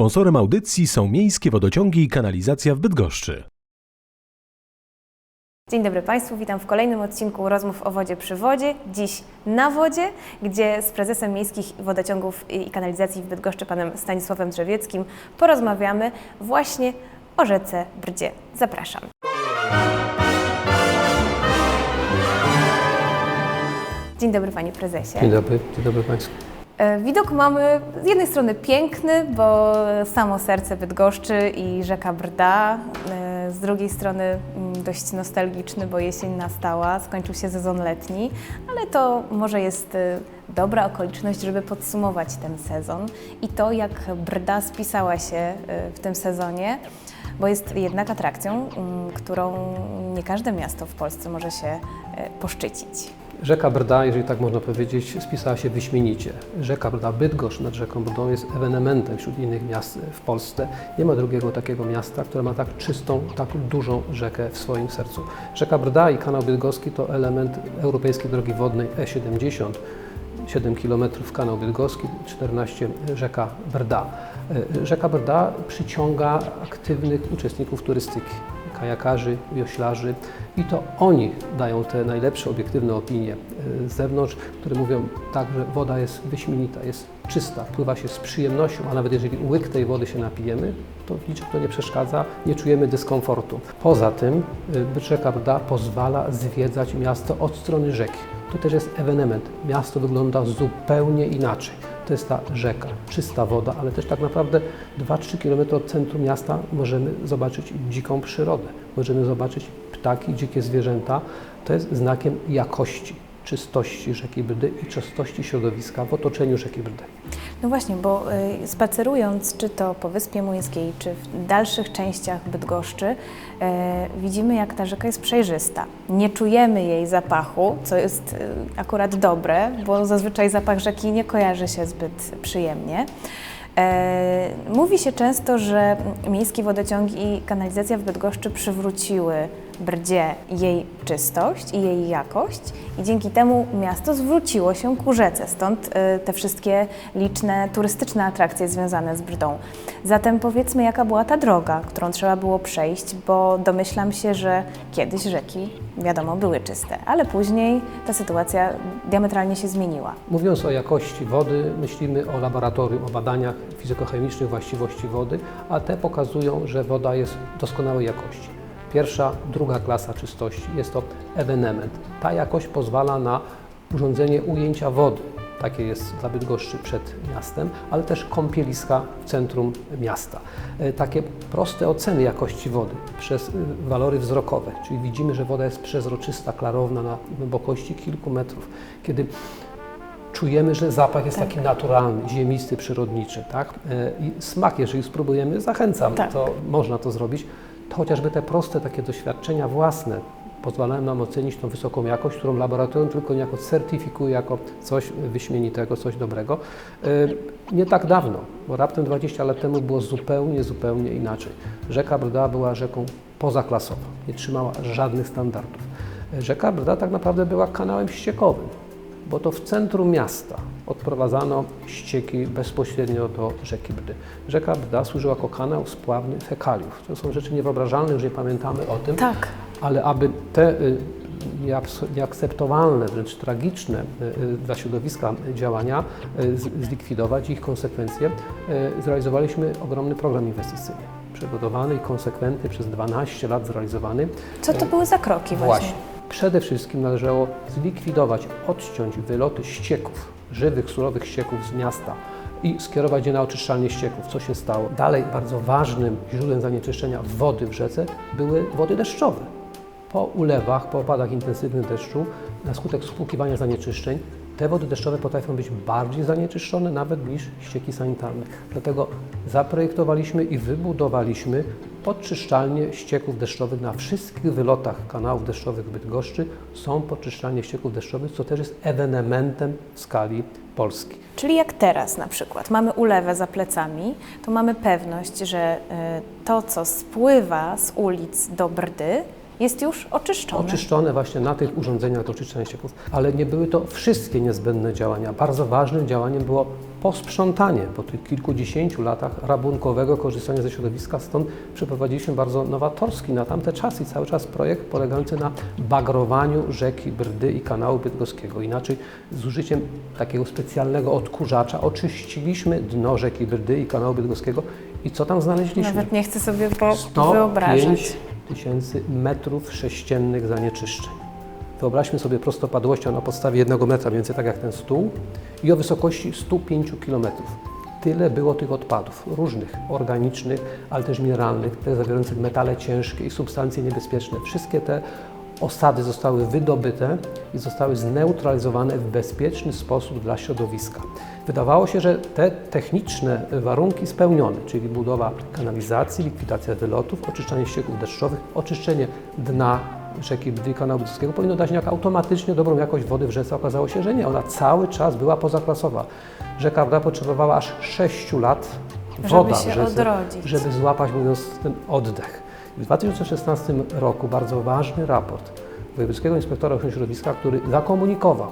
Sponsorem audycji są miejskie wodociągi i kanalizacja w Bydgoszczy. Dzień dobry Państwu, witam w kolejnym odcinku Rozmów o wodzie przy wodzie. Dziś na wodzie, gdzie z prezesem miejskich wodociągów i kanalizacji w Bydgoszczy, panem Stanisławem Drzewieckim, porozmawiamy właśnie o rzece Brdzie. Zapraszam. Dzień dobry Panie Prezesie. Dzień dobry, dzień dobry Państwu. E, Widok mamy z jednej strony piękny, bo samo serce Bydgoszczy i rzeka Brda, e, z drugiej strony mm, dość nostalgiczny, bo jesień nastała, skończył się sezon letni, ale to może jest e, dobra okoliczność, żeby podsumować ten sezon i to, jak Brda spisała się w tym sezonie, bo jest jednak atrakcją, mm, którą nie każde miasto w Polsce może się poszczycić. Rzeka Brda, jeżeli tak można powiedzieć, spisała się wyśmienicie. Rzeka Brda, Bydgoszcz nad rzeką Brdą jest ewenementem wśród innych miast w Polsce. Nie ma drugiego takiego miasta, które ma tak czystą, tak dużą rzekę w swoim sercu. Rzeka Brda i kanał bydgoski to element europejskiej drogi wodnej E70. 7 km kanał bydgoski, 14 rzeka Brda. E, Rzeka Brda przyciąga aktywnych uczestników turystyki, kajakarzy, wioślarzy i to oni dają te najlepsze obiektywne opinie e, z zewnątrz, które mówią tak, że woda jest wyśmienita, jest czysta, pływa się z przyjemnością, a nawet jeżeli łyk tej wody się napijemy, to niczym to nie przeszkadza, nie czujemy dyskomfortu. Poza tym e, rzeka Brda pozwala zwiedzać miasto od strony rzeki. To też jest ewenement. Miasto wygląda zupełnie inaczej. To jest ta rzeka, czysta woda, ale też tak naprawdę 2-3 km od centrum miasta możemy zobaczyć dziką przyrodę. Możemy zobaczyć ptaki, dzikie zwierzęta. To jest znakiem jakości, czystości rzeki Brdy i czystości środowiska w otoczeniu rzeki Brdy. No właśnie, bo y, spacerując czy to po Wyspie Młyńskiej, czy w dalszych częściach Bydgoszczy, y, widzimy jak ta rzeka jest przejrzysta. Nie czujemy jej zapachu, co jest y, akurat dobre, bo zazwyczaj zapach rzeki nie kojarzy się zbyt przyjemnie. E, Mówi się często, że miejskie wodociągi i kanalizacja w Bydgoszczy przywróciły Brdzie jej czystość i jej jakość i dzięki temu miasto zwróciło się ku rzece, stąd e, te wszystkie liczne turystyczne atrakcje związane z Brdą. Zatem powiedzmy, jaka była ta droga, którą trzeba było przejść, bo domyślam się, że kiedyś rzeki, wiadomo, były czyste, ale później ta sytuacja diametralnie się zmieniła. Mówiąc o jakości wody, myślimy o laboratorium, o badaniach fizykochemicznych właściwości wody, a te pokazują, że woda jest doskonałej jakości. Pierwsza, druga klasa czystości jest to ewenement. Ta jakość pozwala na urządzenie ujęcia wody. Takie jest dla Bydgoszczy przed miastem, ale też kąpieliska w centrum miasta. E, Takie proste oceny jakości wody przez y, walory wzrokowe, czyli widzimy, że woda jest przezroczysta, klarowna na głębokości kilku metrów. Kiedy czujemy, że zapach jest taki naturalny, ziemisty, przyrodniczy, tak? E, I smak, jeżeli spróbujemy, zachęcam, Tak. to można to zrobić. To chociażby te proste takie doświadczenia własne pozwalają nam ocenić tą wysoką jakość, którą laboratorium tylko niejako certyfikuje jako coś wyśmienitego, coś dobrego. E, Nie tak dawno, bo raptem 20 lat temu było zupełnie, zupełnie inaczej. Rzeka Brda była rzeką pozaklasową, nie trzymała żadnych standardów. E, Rzeka Brda tak naprawdę była kanałem ściekowym bo to w centrum miasta odprowadzano ścieki bezpośrednio do rzeki Brdy. Rzeka Brda służyła jako kanał spławny fekaliów. To są rzeczy niewyobrażalne, jeżeli pamiętamy o tym, Tak. ale aby te y, nieakceptowalne, wręcz tragiczne y, y, dla środowiska działania zlikwidować, ich konsekwencje, zrealizowaliśmy ogromny program inwestycyjny. Przebudowany i konsekwentny przez 12 lat zrealizowany. Co to były za kroki właśnie? Właśnie. Przede wszystkim należało zlikwidować, odciąć wyloty ścieków, żywych, surowych ścieków z miasta i skierować je na oczyszczalnie ścieków. Co się stało? Dalej bardzo ważnym źródłem zanieczyszczenia wody w rzece były wody deszczowe. Po ulewach, po opadach intensywnych deszczu, na skutek spłukiwania zanieczyszczeń, te wody deszczowe potrafią być bardziej zanieczyszczone nawet niż ścieki sanitarne. Dlatego zaprojektowaliśmy i wybudowaliśmy podczyszczalnie ścieków deszczowych na wszystkich wylotach kanałów deszczowych w Bydgoszczy. Są podczyszczalnie ścieków deszczowych, co też jest ewenementem w skali Polski. Czyli jak teraz na przykład mamy ulewę za plecami, to mamy pewność, że y, to, co spływa z ulic do Brdy, jest już oczyszczone. Oczyszczone właśnie na tych urządzeniach do oczyszczania ścieków, ale nie były to wszystkie niezbędne działania. Bardzo ważnym działaniem było posprzątanie po tych kilkudziesięciu latach rabunkowego korzystania ze środowiska. Stąd przeprowadziliśmy bardzo nowatorski na tamte czasy cały czas projekt polegający na bagrowaniu rzeki Brdy i kanału bydgoskiego. Inaczej z użyciem takiego specjalnego odkurzacza oczyściliśmy dno rzeki Brdy i kanału bydgoskiego i co tam znaleźliśmy? Nawet nie chcę sobie po 105 wyobrażać. tysięcy metrów sześciennych zanieczyszczeń. Wyobraźmy sobie prostopadłością na podstawie jednego metra, mniej więcej tak jak ten stół, i o wysokości 105 km. Tyle było tych odpadów, różnych, organicznych, ale też mineralnych, też zawierających metale ciężkie i substancje niebezpieczne. Wszystkie te osady zostały wydobyte i zostały zneutralizowane w bezpieczny sposób dla środowiska. Wydawało się, że te techniczne warunki spełnione, czyli budowa kanalizacji, likwidacja wylotów, oczyszczanie ścieków deszczowych, oczyszczenie dna rzeki Brdy i kanału Bydgoskiego powinno dać niejako automatycznie dobrą jakość wody w rzece. Okazało się, że nie. Ona cały czas była pozaklasowa. Rzeka Brda potrzebowała aż 6 lat Żeby woda się w rzece, odrodzić. żeby złapać, mówiąc, ten oddech. W 2016 roku bardzo ważny raport Wojewódzkiego Inspektora Ochrony Środowiska, który zakomunikował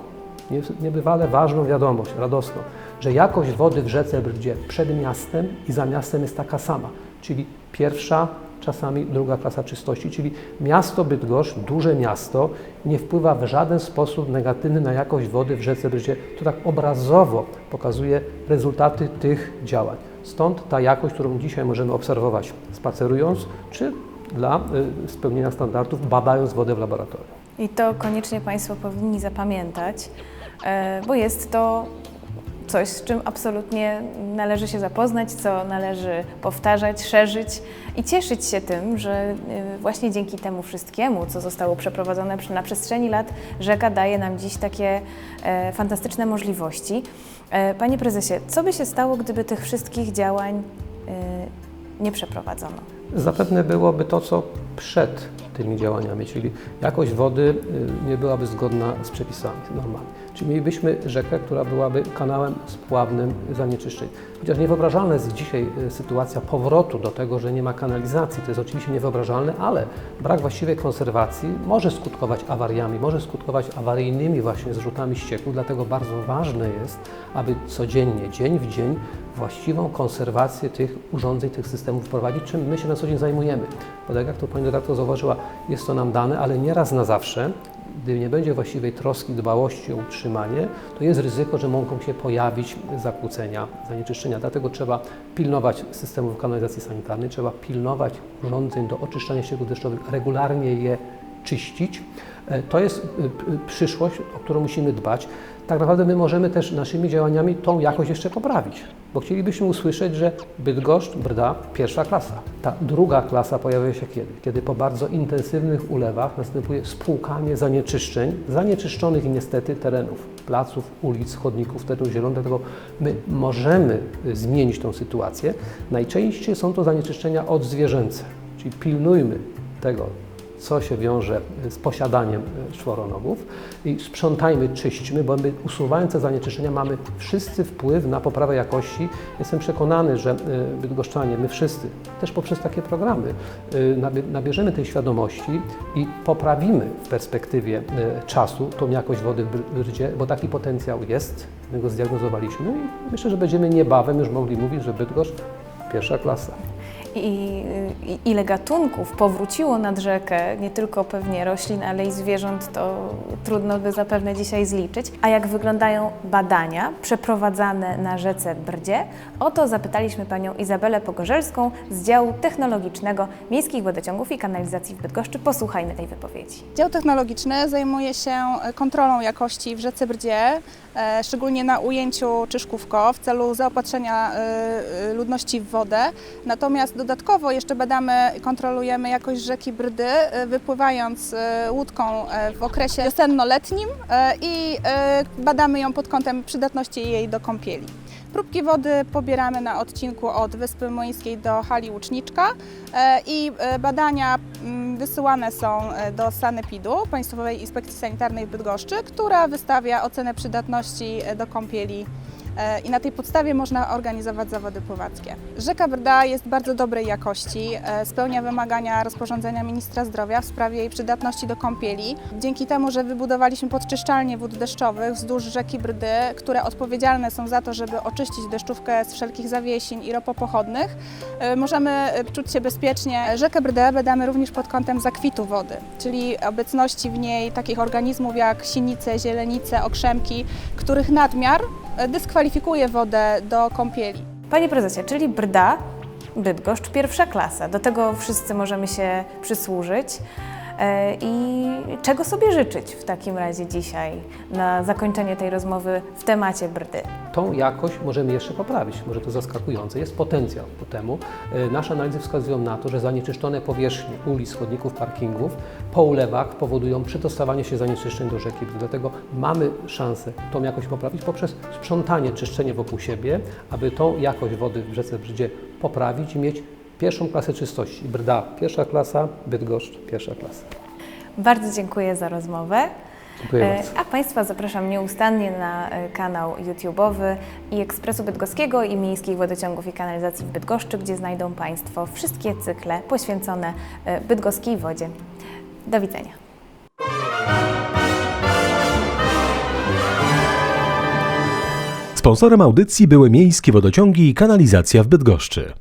nie- niebywale ważną wiadomość, radosną, że jakość wody w rzece Brdzie przed miastem i za miastem jest taka sama, czyli pierwsza, czasami druga klasa czystości, czyli miasto Bydgoszcz, duże miasto, nie wpływa w żaden sposób negatywny na jakość wody w rzece Brdzie. To tak obrazowo pokazuje rezultaty tych działań. Stąd ta jakość, którą dzisiaj możemy obserwować spacerując, czy dla y, spełnienia standardów, badając wodę w laboratorium. I to koniecznie Państwo powinni zapamiętać, e, bo jest to coś, z czym absolutnie należy się zapoznać, co należy powtarzać, szerzyć i cieszyć się tym, że e, właśnie dzięki temu wszystkiemu, co zostało przeprowadzone na przestrzeni lat, rzeka daje nam dziś takie e, fantastyczne możliwości. E, Panie Prezesie, co by się stało, gdyby tych wszystkich działań e, nie przeprowadzono? Zapewne byłoby to, co przed tymi działaniami, czyli jakość wody y, nie byłaby zgodna z przepisami normalnie. Czyli mielibyśmy rzekę, która byłaby kanałem spławnym zanieczyszczeń. Chociaż niewyobrażalna jest dzisiaj y, sytuacja powrotu do tego, że nie ma kanalizacji. To jest oczywiście niewyobrażalne, ale brak właściwej konserwacji może skutkować awariami, może skutkować awaryjnymi właśnie zrzutami ścieków, dlatego bardzo ważne jest, aby codziennie, dzień w dzień właściwą konserwację tych urządzeń, tych systemów wprowadzić, czym my się na co dzień zajmujemy. Bo tak jak to Pani redaktor zauważyła, jest to nam dane, ale nie raz na zawsze. Gdy nie będzie właściwej troski, dbałości o utrzymanie, to jest ryzyko, że mogą się pojawić zakłócenia, zanieczyszczenia. Dlatego trzeba pilnować systemów kanalizacji sanitarnej, trzeba pilnować urządzeń do oczyszczania ścieków deszczowych, regularnie je czyścić. E, To jest y, przyszłość, o którą musimy dbać. Tak naprawdę my możemy też naszymi działaniami tą jakość jeszcze poprawić, bo chcielibyśmy usłyszeć, że Bydgoszcz, Brda, pierwsza klasa. Ta druga klasa pojawia się kiedy? Kiedy po bardzo intensywnych ulewach następuje spłukanie zanieczyszczeń, zanieczyszczonych niestety terenów, placów, ulic, chodników, terenów zielonych, dlatego my możemy y, zmienić tą sytuację. Najczęściej są to zanieczyszczenia odzwierzęce, czyli pilnujmy tego, co się wiąże z posiadaniem e, czworonogów i sprzątajmy, czyśćmy, bo my usuwając te zanieczyszczenia mamy wszyscy wpływ na poprawę jakości. Jestem przekonany, że e, bydgoszczanie, my wszyscy, też poprzez takie programy, e, nabie- nabierzemy tej świadomości i poprawimy w perspektywie czasu tą jakość wody w Br- Brydzie, bo taki potencjał jest, my go zdiagnozowaliśmy no i myślę, że będziemy niebawem już mogli mówić, że Bydgoszcz pierwsza klasa. I, i ile gatunków powróciło nad rzekę, nie tylko pewnie roślin, ale i zwierząt, to trudno by zapewne dzisiaj zliczyć. A jak wyglądają badania przeprowadzane na rzece Brdzie? O to zapytaliśmy panią Izabelę Pogorzelską z działu technologicznego Miejskich Wodociągów i Kanalizacji w Bydgoszczy. Posłuchajmy tej wypowiedzi. Dział technologiczny zajmuje się kontrolą jakości w rzece Brdzie, e, szczególnie na ujęciu Czyszkówko w celu zaopatrzenia e, e, ludności w wodę. Natomiast dodatkowo jeszcze badamy i kontrolujemy jakość rzeki Brdy, e, wypływając e, łódką e, w okresie wiosenno-letnim i badamy ją pod kątem przydatności jej do kąpieli. Próbki wody pobieramy na odcinku od Wyspy Młyńskiej do hali Łuczniczka i badania mm, wysyłane są do Sanepidu, Państwowej Inspekcji Sanitarnej w Bydgoszczy, która wystawia ocenę przydatności do kąpieli i na tej podstawie można organizować zawody pływackie. Rzeka Brda jest bardzo dobrej jakości, e, spełnia wymagania rozporządzenia ministra zdrowia w sprawie jej przydatności do kąpieli. Dzięki temu, że wybudowaliśmy podczyszczalnie wód deszczowych wzdłuż rzeki Brdy, które odpowiedzialne są za to, żeby oczyścić deszczówkę z wszelkich zawiesiń i ropopochodnych, e, możemy e, czuć się bezpiecznie. Rzekę Brdę badamy również pod kątem zakwitu wody, czyli obecności w niej takich organizmów jak sinice, zielenice, okrzemki, których nadmiar e, dyskwalifikuje wodę do kąpieli. Panie prezesie, czyli Brda, Bydgoszcz, pierwsza klasa. Do tego wszyscy możemy się przysłużyć. E, I czego sobie życzyć w takim razie dzisiaj na zakończenie tej rozmowy w temacie Brdy? Tą jakość możemy jeszcze poprawić, może to zaskakujące, jest potencjał ku temu. E, Nasze analizy wskazują na to, że zanieczyszczone powierzchnie ulic, chodników, parkingów po ulewach powodują przydostawanie się zanieczyszczeń do rzeki. Dlatego mamy szansę tą jakość poprawić poprzez sprzątanie, czyszczenie wokół siebie, aby tą jakość wody w rzece Brdzie poprawić i mieć pierwszą klasę czystości. Brda pierwsza klasa, Bydgoszcz pierwsza klasa. Bardzo dziękuję za rozmowę. Dziękuję E, bardzo. A Państwa zapraszam nieustannie na e, kanał YouTube'owy i Ekspresu Bydgoskiego i Miejskich Wodociągów i Kanalizacji w Bydgoszczy, gdzie znajdą Państwo wszystkie cykle poświęcone e, bydgoskiej wodzie. Do widzenia. Sponsorem audycji były Miejskie Wodociągi i Kanalizacja w Bydgoszczy.